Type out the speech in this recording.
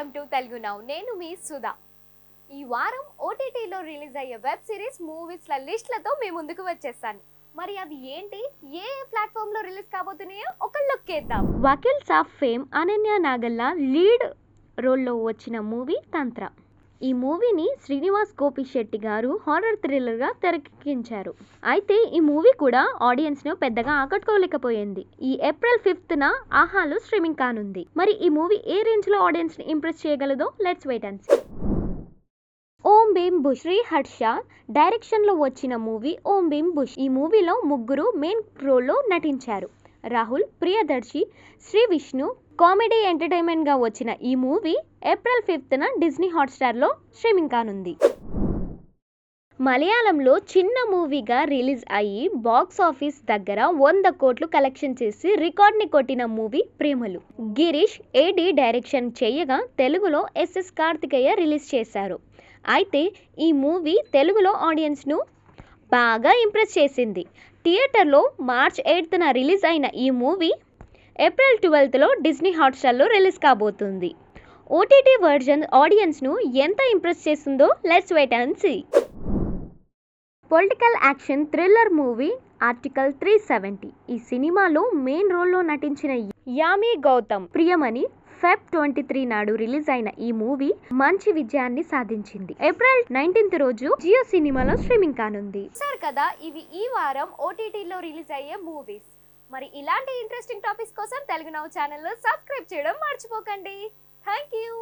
Welcome to Telugu now నేను మీ సుధా. ఈ వారం ఓటీటీలో రిలీజ్ అయ్యే వెబ్ సిరీస్ మూవీస్ల లిస్ట్లతో మీ ముందుకు వచ్చేస్తాను. మరి అవి ఏంటి? ఏ ప్లాట్ఫామ్లో రిలీజ్ కాబోతున్నాయో ఒక లుక్ వేద్దాం. Vakeels of fame Ananya Nagalla lead రోల్లో వచ్చిన మూవీ తంత్ర. ఈ మూవీని శ్రీనివాస్ గోపి శెట్టి గారు హారర్ థ్రిల్లర్గా తెరకెక్కించారు. అయితే ఈ మూవీ కూడా ఆడియన్స్ను పెద్దగా ఆకట్టుకోలేకపోయింది. ఈ ఏప్రిల్ ఫిఫ్త్న ఆహాలో స్ట్రీమింగ్ కానుంది. మరి ఈ మూవీ ఏ రేంజ్లో ఆడియన్స్ని ఇంప్రెస్ చేయగలదో let's wait and see. Om Bheem Bush Sri Harsha డైరెక్షన్లో వచ్చిన మూవీ ఓం భీమ్ బుష్ ఈ మూవీలో ముగ్గురు మెయిన్ రోల్లో నటించారు. రాహుల్ ప్రియదర్శి శ్రీ విష్ణు కామెడీ ఎంటర్టైన్మెంట్గా వచ్చిన ఈ మూవీ ఏప్రిల్ ఫిఫ్త్న డిజ్నీ హాట్స్టార్లో స్ట్రీమింగ్ కానుంది. మలయాళంలో చిన్న మూవీగా రిలీజ్ అయ్యి బాక్స్ ఆఫీస్ దగ్గర వంద కోట్లు కలెక్షన్ చేసి రికార్డ్ని కొట్టిన మూవీ ప్రేమలు. గిరీష్ ఏడి డైరెక్షన్ చేయగా తెలుగులో ఎస్ఎస్ కార్తికేయ రిలీజ్ చేశారు. అయితే ఈ మూవీ తెలుగులో ఆడియన్స్ను బాగా ఇంప్రెస్ చేసింది. థియేటర్లో మార్చ్ ఎయిత్న రిలీజ్ అయిన ఈ మూవీ ఏప్రిల్ ట్వెల్త్లో డిజ్నీ హాట్స్టార్లో రిలీజ్ కాబోతుంది. ఓటీటీ వర్జన్ ఆడియన్స్ను ఎంత ఇంప్రెస్ చేస్తుందో let's wait and see. Political action thriller movie article three seventy. ఈ సినిమాలో మెయిన్ రోల్లో నటించిన Yami Gautam Priyamani Feb twenty three నాడు రిలీజ్ అయిన ఈ మూవీ మంచి విజయాన్ని సాధించింది. ఏప్రిల్ నైన్టీన్త్ రోజు జియో సినిమాలో స్ట్రీమింగ్ కానుంది. సార్ కదా ఇవి ఈ వారం ఓటీటీలో రిలీజ్ అయ్యే మూవీస్. మరి ఇలాంటి ఇంట్రెస్టింగ్ టాపిక్స్ కోసం తెలుగు నౌ ఛానల్లో సబ్స్క్రైబ్ చేయడం మర్చిపోకండి. Thank you